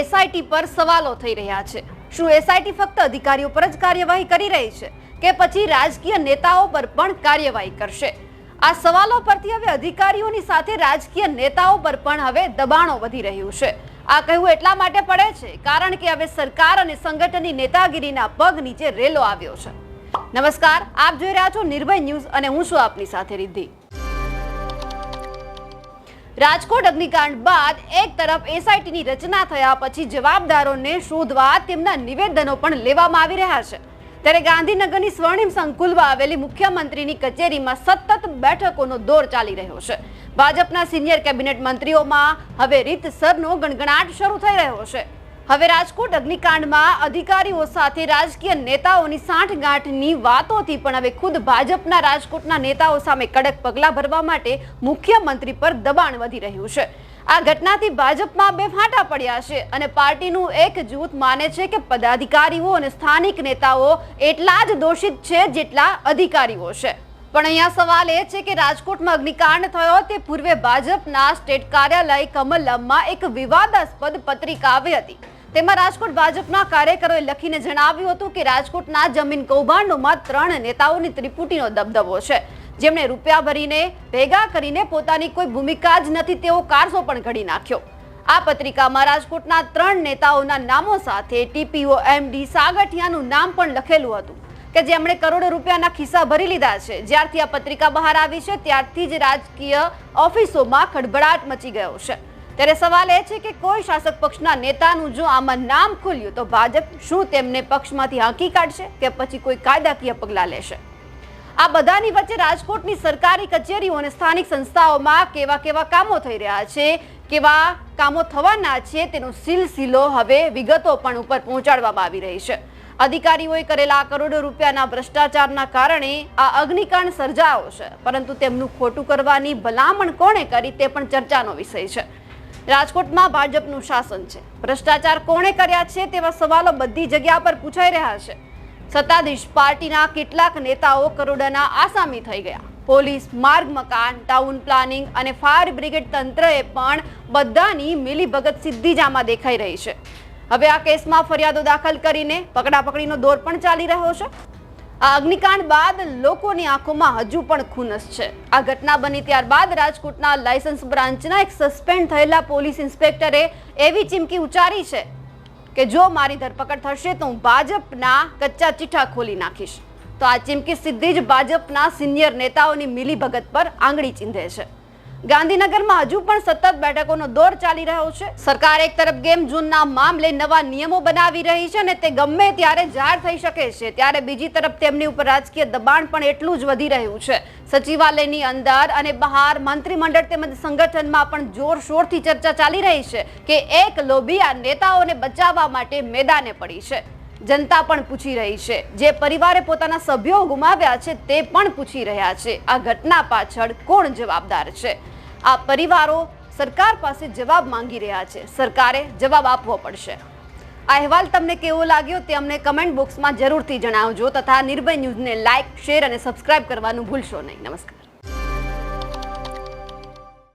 SIT પર સવાલો થઈ રહ્યા છે. શું એસઆઈટી ફક્ત અધિકારીઓ પર જ કાર્યવાહી કરી રહી છે કે પછી રાજકીય નેતાઓ પર પણ કાર્યવાહી કરશે? આ સવાલો પરથી હવે અધિકારીઓની સાથે રાજકીય નેતાઓ પર પણ હવે દબાણો વધી રહ્યું છે. આ કહેવું એટલા માટે પડે છે કારણ કે હવે સરકાર અને સંગઠનની નેતાગીરીના પગ નીચે રેલો આવ્યો છે. નમસ્કાર, આપ જોઈ રહ્યા છો નિર્ભય ન્યૂઝ અને હું છું આપની સાથે રિદ્ધિ. રાજકોટ અગ્નિકાંડ બાદ એક તરફ એસઆઈટીની રચના થયા પછી જવાબદારોને શોધવા તેમના નિવેદનો પણ લેવામાં આવી રહ્યા છે. ત્યારે ગાંધીનગરની સ્વર્ણિમ સંકુલમાં આવેલી મુખ્યમંત્રીની કચેરીમાં સતત બેઠકોનો દોર ચાલી રહ્યો છે. ભાજપના સિનિયર કેબિનેટ મંત્રીઓમાં હવે રીતસરનો ગણગણાટ શરૂ થઈ રહ્યો છે. હવે રાજકોટ અગ્નિકાંડમાં અધિકારીઓ સાથે રાજકીય નેતાઓની સાંઠગાંઠની વાતોથી પણ હવે ખુદ ભાજપના રાજકોટના નેતાઓ સામે કડક પગલાં ભરવા માટે મુખ્યમંત્રી પર દબાણ વધી રહ્યું છે. આ ઘટનાથી ભાજપમાં બે ફાંટા પડ્યા છે અને પાર્ટીનું એક જૂથ માને છે કે પદાધિકારીઓ અને સ્થાનિક નેતાઓ એટલા જ દોષિત છે જેટલા અધિકારીઓ છે. પણ અહીંયા સવાલ એ છે કે રાજકોટમાં અગ્નિકાંડ થયો તે પૂર્વે ભાજપના સ્ટેટ કાર્યાલય કમલમમાં એક વિવાદાસ્પદ પત્રિકા આવી હતી. તેમાં રાજકોટ ભાજપના કાર્યકરોએ લખીને જણાવ્યું હતું કે રાજકોટના જમીન કૌભાંડોમાં ત્રણ નેતાઓની ત્રિપુટીનો દબદબો છે. જેમણે રૂપિયા ભરીને ભેગા કરીને પોતાની કોઈ ભૂમિકા જ નથી, તેવો કારસો પણ ઘડી નાખ્યો. આ પત્રિકામાં રાજકોટના ત્રણ નેતાઓના નામો સાથે ટીપીઓ એમડી સાગઠિયાનું નામ પણ લખેલું હતું કે જેમણે કરોડો રૂપિયાના ખિસ્સા ભરી લીધા છે. જ્યારથી આ પત્રિકા બહાર આવી છે, ત્યારથી જ રાજકીય ઓફિસોમાં ખડભડાટ મચી ગયો છે. ત્યારે સવાલ એ છે કે કોઈ શાસક પક્ષના નેતાનું જો આમાં નામ ખુલ્યું, તો ભાજપ શું તેમને પક્ષમાંથી હાંકી કાઢશે કે પછી કોઈ કાયદાકીય પગલાં લેશે? આ બધાની વચ્ચે રાજકોટની સરકારી કચેરીઓ અને સ્થાનિક સંસ્થાઓમાં કેવા કેવા કામો થઈ રહ્યા છે, કેવા કામો થવાના છે, તેનો સિલસિલો હવે વિગતો પણ ઉપર પહોંચાડવામાં આવી રહી છે. અધિકારીઓએ કરેલા કરોડો રૂપિયાના ભ્રષ્ટાચારના કારણે આ અગ્નિકાંડ સર્જાયો છે, પરંતુ તેમનું ખોટું કરવાની ભલામણ કોણે કરી તે પણ ચર્ચાનો વિષય છે. રાજકોટમાં ભાજપનું શાસન છે. ભ્રષ્ટાચાર કોણે કર્યા છે તેવા સવાલો બધી જગ્યા પર પૂછાઈ રહ્યા છે. સત્તાધીશ પાર્ટીના કેટલાક નેતાઓ કરોડોના આસામી થઈ ગયા. પોલીસ, માર્ગ મકાન, ટાઉન પ્લાનિંગ અને ફાયર બ્રિગેડ તંત્રએ પણ બધાની મિલીભગત સીધી જ દેખાઈ રહી છે. હવે આ કેસમાં ફરિયાદો દાખલ કરીને પકડાપકડીનો દોર પણ ચાલી રહ્યો છે. આ અગ્નિકાંડ બાદ લોકોની આંખોમાં હજુ પણ ખુનસ છે. આ ઘટના બની ત્યારબાદ રાજકોટના લાયસન્સ બ્રાન્ચના એક સસ્પેન્ડ થયેલા પોલીસ ઇન્સ્પેક્ટરે એવી ચીમકી ઉચ્ચારી છે કે જો મારી ધરપકડ થશે તો હું ભાજપના કચ્ચા ચીઠા ખોલી નાખીશ. તો આ ચીમકી સીધી જ ભાજપના સિનિયર નેતાઓની મિલીભગત પર આંગળી ચીંધે છે. ગાંધીનગરમાં હજુ પણ સતત બેઠકોનો દોર ચાલી રહ્યો છે. સરકાર એક તરફ ગેમ ઝોનના મામલે નવા નિયમો બનાવી રહી છે અને તે ગમે ત્યારે જાહેર થઈ શકે છે, ત્યારે બીજી તરફ તેમની ઉપર રાજકીય દબાણ પણ એટલું જ વધી રહ્યું છે. સચિવાલયની અંદર અને બહાર મંત્રીમંડળ તેમજ સંગઠનમાં પણ જોરશોરથી ચર્ચા ચાલી રહી છે કે એક લોબી આ નેતાઓને બચાવવા માટે મેદાને પડી છે. જનતા પણ પૂછી રહી છે. જે પરિવારે પોતાના સભ્યો ગુમાવ્યા છે તે પણ પૂછી રહ્યા છે. આ ઘટના પાછળ કોણ જવાબદાર છે? આ પરિવારો સરકાર પાસે જવાબ માંગી રહ્યા છે. સરકારે જવાબ આપવો પડશે. આ અહેવાલ તમને કેવો લાગ્યો તે અમને કમેન્ટ બોક્સમાં જરૂરથી જણાવજો તથા નિર્ભય ન્યૂઝને લાઇક શેર અને સબસ્ક્રાઇબ કરવાનું ભૂલશો નહીં. નમસ્કાર.